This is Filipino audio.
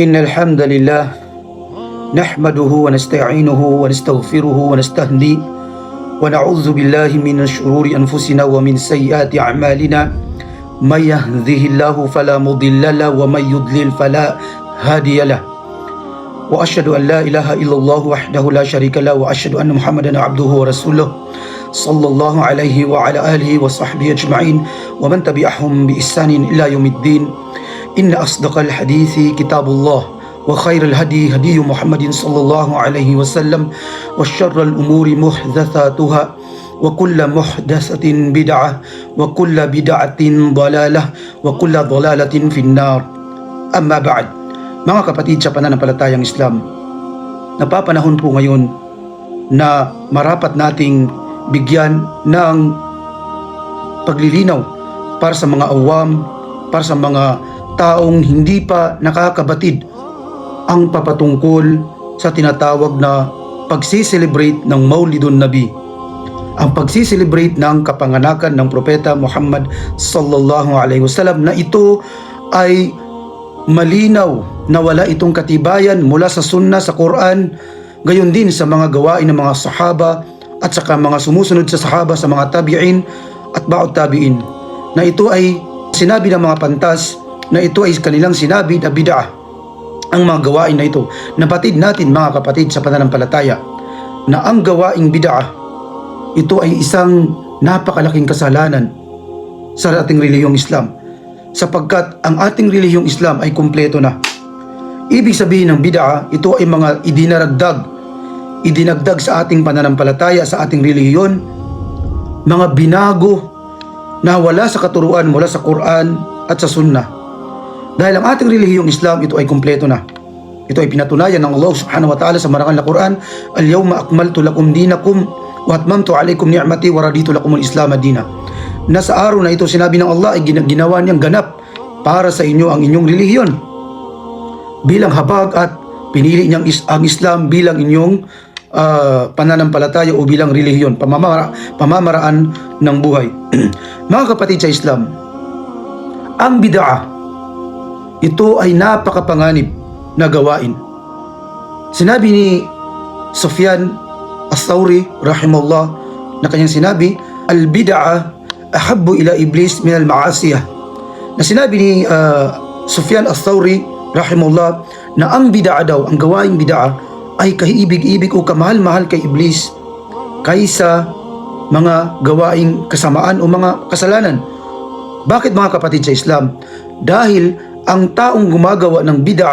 إن الحمد لله نحمده ونستعينه ونستغفره ونستهدي ونعوذ بالله من شرور أنفسنا ومن سيئات أعمالنا. من يهده الله فلا مضل له ومن يضلل فلا هادي له. وأشهد أن لا إله إلا الله وحده لا شريك له وأشهد أن محمدا عبده ورسوله صلى الله عليه وعلى آله وصحبه أجمعين. ومن تبعهم بإحسان إلى يوم الدين. إن أصدق الحديث كتاب الله وخير الهدي هدي محمد صلى الله عليه وسلم وشر الأمور محدثاتها وكل محدثة بدعة وكل بدعة ضلالة وكل ضلالة في النار أما بعد mga kapatid sa pananampalatayang Islam, napapanahon po ngayon na marapat nating bigyan ng paglilinaw para sa mga awam, para sa mga taong hindi pa nakakabatid ang papatungkol sa tinatawag na pagsiselebrate ng Maulidun Nabi. Ang pagsiselebrate ng kapanganakan ng Propeta Muhammad sallallahu alaihi wasallam na ito ay malinaw na wala itong katibayan mula sa sunna sa Quran gayon din sa mga gawain ng mga sahaba at saka mga sumusunod sa sahaba sa mga tabi'in at ba'ud tabi'in na ito ay sinabi ng mga pantas na ito ay kanilang sinabi na bid'ah ang mga gawain na ito napatid natin mga kapatid sa pananampalataya na ang gawaing bid'ah ito ay isang napakalaking kasalanan sa ating reliyong Islam sapagkat ang ating relihiyong Islam ay kumpleto na. Ibig sabihin ng bid'a, ito ay mga idinaragdag, idinagdag sa ating pananampalataya, sa ating relihiyon, mga binago na wala sa katuruan mula sa Quran at sa Sunnah. Dahil ang ating relihiyong Islam, ito ay kumpleto na. Ito ay pinatunayan ng Allah subhanahu wa ta'ala sa marangal na Quran, Al-yawma akmaltu lakum dinakum wa atmamtu alaykum ni'mati wa raditu lakum al-Islam adina na sa araw na ito sinabi ng Allah ay gina- ginawa niyang ganap para sa inyo ang inyong relihiyon bilang habag at pinili niyang is- ang Islam bilang inyong ah, pananampalataya o bilang relihiyon, pamamara- pamamaraan ng buhay. Mga kapatid sa Islam, ang bid'ah ito ay napakapanganib na gawain. Sinabi ni Sufyan As-Thawri rahimahullah na kanyang sinabi, al-bid'ah ahabbu ila iblis min al-ma'asiyah. Na sinabi ni uh, Sufyan al-Thawri rahimahullah na ang bid'a daw, ang gawaing bid'a ay kahiibig-ibig o kamahal-mahal kay iblis kaysa mga gawaing kasamaan o mga kasalanan. Bakit mga kapatid sa Islam? Dahil ang taong gumagawa ng bid'a